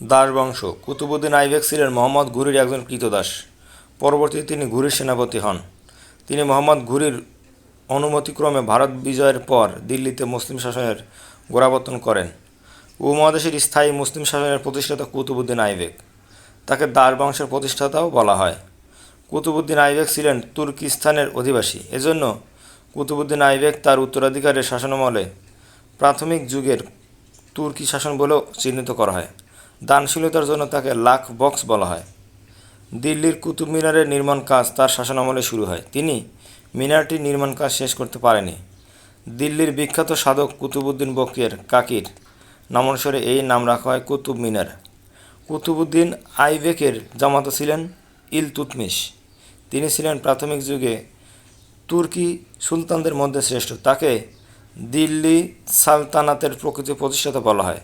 দাস বংশ কুতুবুদ্দিন আইবেক ছিলেন মোহাম্মদ ঘুরির একজন কৃতদাস। পরবর্তীতে তিনি ঘুরির সেনাপতি হন। তিনি মোহাম্মদ ঘুরির অনুমতিক্রমে ভারত বিজয়ের পর দিল্লিতে মুসলিম শাসনের গোড়াবর্তন করেন। উপমহাদেশের স্থায়ী মুসলিম শাসনের প্রতিষ্ঠাতা কুতুবুদ্দিন আইবেক তাকে দাস বংশের প্রতিষ্ঠাতাও বলা হয়। কুতুবুদ্দিন আইবেক ছিলেন তুর্কিস্তানের অধিবাসী। এজন্য কুতুবুদ্দিন আইবেক তার উত্তরাধিকারের শাসনামলে প্রাথমিক যুগের তুর্কি শাসন বলেও চিহ্নিত করা হয়। দানশীলতার জন্য তাকে লাখ বক্স বলা হয়। দিল্লির কুতুব মিনারের নির্মাণ কাজ তার শাসনামলে শুরু হয়। তিনি মিনারটির নির্মাণ কাজ শেষ করতে পারেনি। দিল্লির বিখ্যাত সাধক কুতুবুদ্দিন বকিয়ের কাকির নামানুসারে এই নাম রাখা হয় কুতুব মিনার। কুতুবুদ্দিন আইবেকের জামাতা ছিলেন ইলতুতমিশ তিনি ছিলেন প্রাথমিক যুগে তুর্কি সুলতানদের মধ্যে শ্রেষ্ঠ। তাকে দিল্লি সালতানাতের প্রকৃত প্রতিষ্ঠাতা বলা হয়।